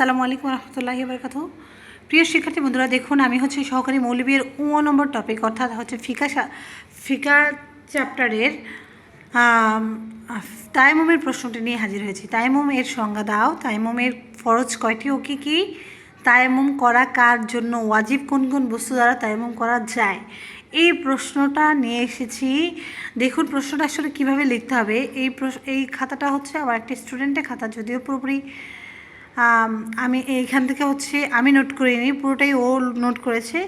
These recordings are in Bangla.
আসসালামু আলাইকুম রহমতুল্লাহি বরকাত প্রিয় শিক্ষার্থী বন্ধুরা, দেখুন, আমি হচ্ছে সহকারী মৌলবীর উ নম্বর টপিক অর্থাৎ হচ্ছে ফিকা ফিকা চ্যাপ্টারের তাইমুমের প্রশ্নটি নিয়ে হাজির হয়েছি। তাইমুম এর সংজ্ঞা দাও। তাইমুমের ফরজ কয়টি ও কী কী? তায়াম্মুম করা কার জন্য ওয়াজিব? কোন কোন বস্তু দ্বারা তায়াম্মুম করা যায়? এই প্রশ্নটা নিয়ে এসেছি। দেখুন, প্রশ্নটা আসলে কীভাবে লিখতে হবে? এই এই খাতাটা হচ্ছে আমার একটা স্টুডেন্টের খাতা, যদিও পুরোপুরি আম, এইখান থেকে হচ্ছে আমি নোট করিনি পুরোটাই ও নোট করেছে।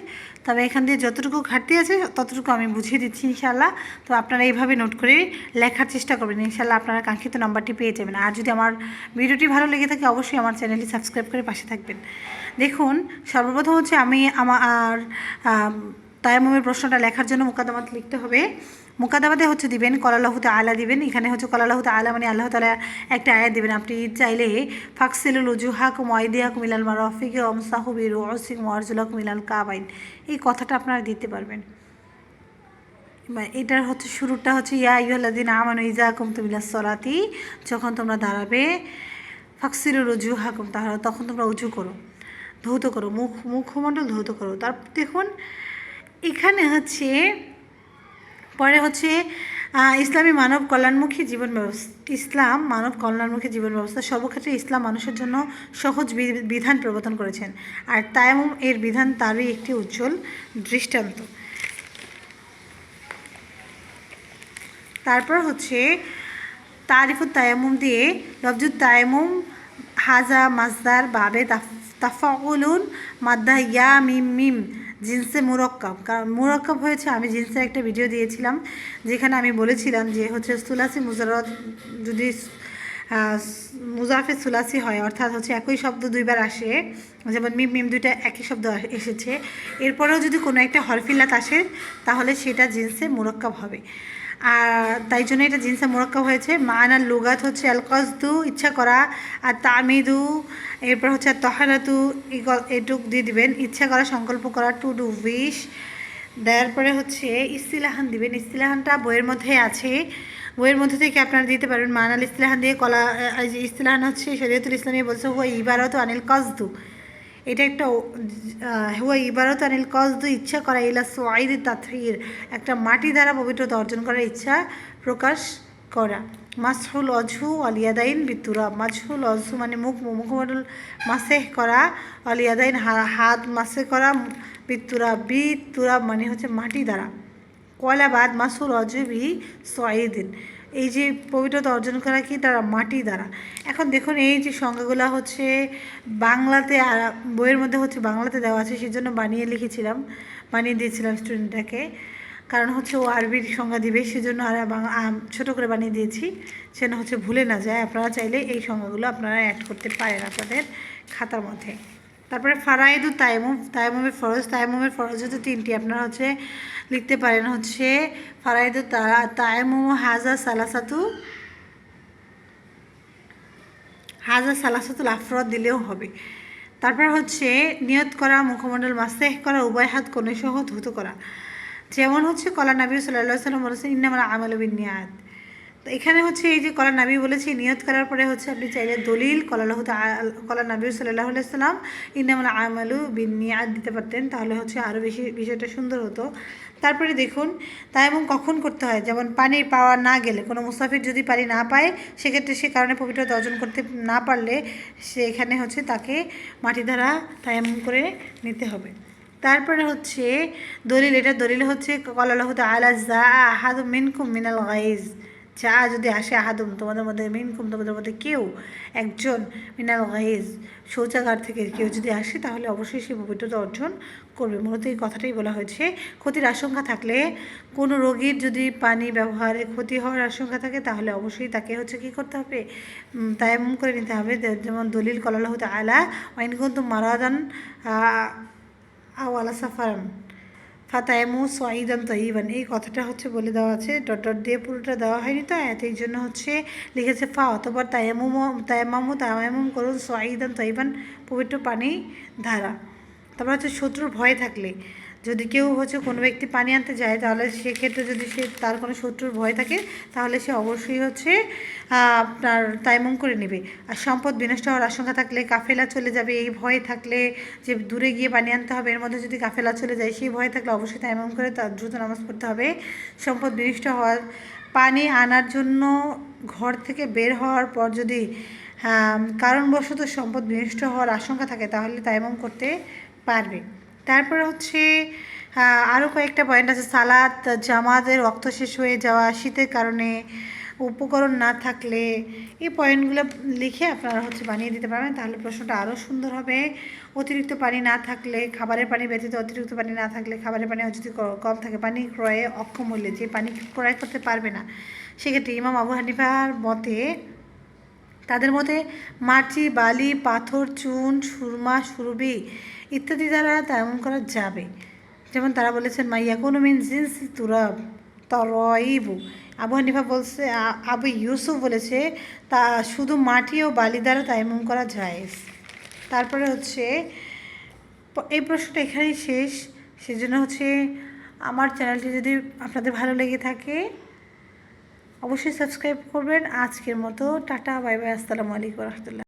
তবে এখান দিয়ে যতটুকু ঘাটতি আছে ততটুকু আমি বুঝিয়ে দিচ্ছি ইনশাল্লাহ তো আপনারা এইভাবে নোট করে লেখার চেষ্টা করবেন ইনশাল্লাহ আপনারা কাঙ্ক্ষিত নাম্বারটি পেয়ে যাবেন। আর যদি আমার ভিডিওটি ভালো লেগে থাকে অবশ্যই আমার চ্যানেলটি সাবস্ক্রাইব করে পাশে থাকবেন। দেখুন সর্বপ্রথম হচ্ছে আমি আমার আম, প্রশ্নটা লেখার জন্য মোকাদ্দমাত লিখতে হবে। মোকাদ্দমাতে হচ্ছে দিবেন কলালাহুতে আলা দিবেন। এখানে হচ্ছে কলালাহুতে আলা মানে আল্লাহ তালা একটা আয়াত দিবেন। আপনি চাইলে ফাকসিলুল উজুহাক ময়দিহাক মিলাল মারফিক অমসাহু বিরু অসিক মরজুলাক মিলাল কাবাইন। এই কথাটা আপনারা দিতে পারবেন। এটার হচ্ছে শুরুটা হচ্ছে ইয়া ইউল্লাদিন আমানু ইজা কুম তুমিলা সলাতি। যখন তোমরা দাঁড়াবে ফাকসিরুল উজু হাকুম তাহলে তখন তোমরা উজু করো ধৌত করো মুখ মুখমণ্ডল ধৌত করো। তারপর দেখুন এখানে হচ্ছে, পরে হচ্ছে ইসলামী মানব কল্যাণমুখী জীবন ব্যবস্থা, ইসলাম মানব কল্যাণমুখী জীবন ব্যবস্থা সর্বক্ষেত্রে ইসলাম মানুষের জন্য সহজ বিধান প্রবর্তন করেছেন। আর তায়ামুম এর বিধান তারই একটি উজ্জ্বল দৃষ্টান্ত। তারপর হচ্ছে, তারিফুত তায়ামুম দিয়ে লফজুত তায়ামুম হাজা মাজদার বাবে তাফ- তাফাউলুন মাদ্দা ইয়া মিম মিম জিন্সে মুরক্কাব। কারণ মুরক্কাব হয়েছে, আমি জিন্সের একটা ভিডিও দিয়েছিলাম, যেখানে আমি বলেছিলাম যে হচ্ছে সুলাসি মুজারত যদি মুজাফে সুলাসি হয়, অর্থাৎ হচ্ছে একই শব্দ দুইবার আসে, যেমন মিম মিম দুইটা একই শব্দ এসেছে, এরপরেও যদি কোনো একটা হরফিল্লাত আসে, তাহলে সেটা জিন্সে মুরক্কাব হবে। আর তাই জন্য এটা জিন্সে মোরক্কাব হয়েছে। মানার লুগাত হচ্ছে আলকসদু, ইচ্ছা করা। আর তামিদু, এরপর হচ্ছে তহারাতু এটুক দিয়ে দিবেন। ইচ্ছা করা, সংকল্প করা টু ডু উইশ দেওয়ার পরে হচ্ছে ইস্তিলাহান দিবেন। ইস্তিলাহানটা বইয়ের মধ্যে আছে। বইয়ের মধ্যে থেকে আপনারা দিতে পারবেন। মানাল ইস্তিলাহান দিয়ে কলা ইস্তিলাহান হচ্ছে, শরীয়তুল ইসলামী বলছে, হুয়া ইবারত আনিল কসদু। এটা একটা হুয়া ইবারত আনিল কসদু, ইচ্ছা করা ইলা সোয়াইদ তাথির একটা মাটি দ্বারা পবিত্রতা অর্জন করার ইচ্ছা প্রকাশ করা। মাসহুল অজহু অলিয়াদাইন বিতুরা মাসহুল অজহু মানে মুখ মুখমণ্ডল মাসেহ করা অলিয়াদাইন হাত মাসে করা বিতুরা বিতুরা মানে হচ্ছে মাটি দ্বারা। কয়লা বাদ মাসুল অজবি সয়েদিন এই যে পবিত্রতা অর্জন করা কি তারা মাটি দ্বারা? এখন দেখুন, এই যে সংজ্ঞাগুলো হচ্ছে বাংলাতে বইয়ের মধ্যে হচ্ছে বাংলাতে দেওয়া আছে সেই জন্য বানিয়ে লিখেছিলাম, বানিয়ে দিয়েছিলাম স্টুডেন্টটাকে কারণ হচ্ছে ও আরবির সংজ্ঞা দিবে, সেজন্য আর ছোটো করে বানিয়ে দিয়েছি। সেন হচ্ছে ভুলে না যায়, আপনারা চাইলে এই সংজ্ঞাগুলো আপনারা অ্যাড করতে পারেন আপনাদের খাতার মধ্যে। তারপরে ফারাইদু তাইমুম তাইমুমের ফরজ তাইমুমের ফরজ হচ্ছে তিনটি। আপনারা হচ্ছে লিখতে পারেন হচ্ছে ফারাইদু তা- তাইমুম হাজা সালাসাতু, হাজা সালাসাতুল আফরদ দিলেও হবে। তারপর হচ্ছে নিয়ত করা, মুখমণ্ডল মাসেহ করা, উভয় হাত কোণে সহ ধুত করা। যেমন হচ্ছে কলা নবী সাল্লাহ সাল্লাম বলেছেন, ইন্নামাল আমল বিন নিয়াত। তো এখানে হচ্ছে এই যে কলা নাবি বলেছে, নিয়ত করার পরে হচ্ছে আপনি চাইলে দলিল কলালাহ কলা নবী সাল্লাহ সাল্লাম ইন্নামাল আমালু বিন নিয়াত দিতে পারতেন, তাহলে হচ্ছে আরও বেশি বিষয়টা সুন্দর হতো। তারপরে দেখুন তাই এবং কখন করতে হয়? যেমন পানি পাওয়া না গেলে, কোনো মুসাফির যদি পানি না পায়, সেক্ষেত্রে সে কারণে পবিত্রতা অর্জন করতে না পারলে সে এখানে হচ্ছে তাকে মাটি দ্বারা তায়াম্মুম করে নিতে হবে। তারপরে হচ্ছে দলিল, এটা দলিল হচ্ছে কলালাহ আলা জা আহাদ মিনকুম মিনাল গাইজ। যা যদি আসে আহাদুম তোমাদের মধ্যে মিনকুম তোমাদের মধ্যে কেউ একজন মিনাল গাইজ শৌচাগার থেকে কেউ যদি আসে, তাহলে অবশ্যই সে পবিত্রতা অর্জন করবে। মূলত এই কথাটাই বলা হয়েছে। ক্ষতির আশঙ্কা থাকলে, কোনো রোগীর যদি পানি ব্যবহারে ক্ষতি হওয়ার আশঙ্কা থাকে, তাহলে অবশ্যই তাকে হচ্ছে কী করতে হবে? এমন করে নিতে হবে। যেমন দলিল কলালাহ আলা ওয়াইন কিন্তু মারাদান আওয়ালা সাফারান। ফাতায়মু সোয়াইদান তৈবান এই কথাটা হচ্ছে বলে দেওয়া আছে। ডট ডট দিয়ে পুরোটা দেওয়া হয়নি তো? এত এই জন্য হচ্ছে লিখেছে, ফা অথবা তায়ামুম তায়ামামু তায়ামুম করুন সোয়াইদান তৈবান পবিত্র পানি ধারা। তারপর হচ্ছে শত্রুর ভয় থাকলে যদি কেউ হচ্ছে কোনো ব্যক্তি পানি আনতে যায়, তাহলে সেক্ষেত্রে যদি সে তার কোনো শত্রুর ভয় থাকে, তাহলে সে অবশ্যই হচ্ছে আপনার তাইমুম করে নেবে। আর সম্পদ বিনষ্ট হওয়ার আশঙ্কা থাকলে কাফেলা চলে যাবে, এই ভয়ে থাকলে যে দূরে গিয়ে পানি আনতে হবে, এর মধ্যে যদি কাফেলা চলে যায়, সেই ভয়ে থাকলে অবশ্যই তাইমুম করে তার দ্রুত নামাজ পড়তে হবে। সম্পদ বিনষ্ট হওয়ার, পানি আনার জন্য ঘর থেকে বের হওয়ার পর যদি কারণবশত সম্পদ বিনষ্ট হওয়ার আশঙ্কা থাকে, তাহলে তাইমুম করতে পারবে। তারপরে হচ্ছে আরও কয়েকটা পয়েন্ট আছে। সালাদ, জামাতের রক্ত শেষ হয়ে যাওয়া, শীতের কারণে উপকরণ না থাকলে এই পয়েন্টগুলো লিখে আপনারা হচ্ছে বানিয়ে দিতে পারবেন। তাহলে প্রশ্নটা আরও সুন্দর হবে। অতিরিক্ত পানি না থাকলে খাবারের পানি ব্যতীত অতিরিক্ত পানি না থাকলে খাবারের পানি যদি কম থাকে, পানি ক্রয়ে অক্ষম হলে যে পানি ক্রয় করতে পারবে না, সেক্ষেত্রে ইমাম আবু হানিফার মতে, তাদের মতে মাটি, বালি, পাথর, চুন, সুরমা সুরবি ইত্যাদি দ্বারা তেমন করা যাবে। যেমন তারা বলেছেন মাইয়া কোনো মিন জিন্স তুরাব তরইবু। আবু হানিফা বলছে আবু ইউসুফ বলেছে, তা শুধু মাটি ও বালি দ্বারা তাইমুম করা যায় তারপরে হচ্ছে, এই প্রশ্নটা এখানেই শেষ। সেজন্য হচ্ছে, আমার চ্যানেলটি যদি আপনাদের ভালো লেগে থাকে, অবশ্যই সাবস্ক্রাইব করবেন। আজকের মতো, টাটা, বাই বাই, আসসালামু আলাইকুম রহমতুল্লাহ।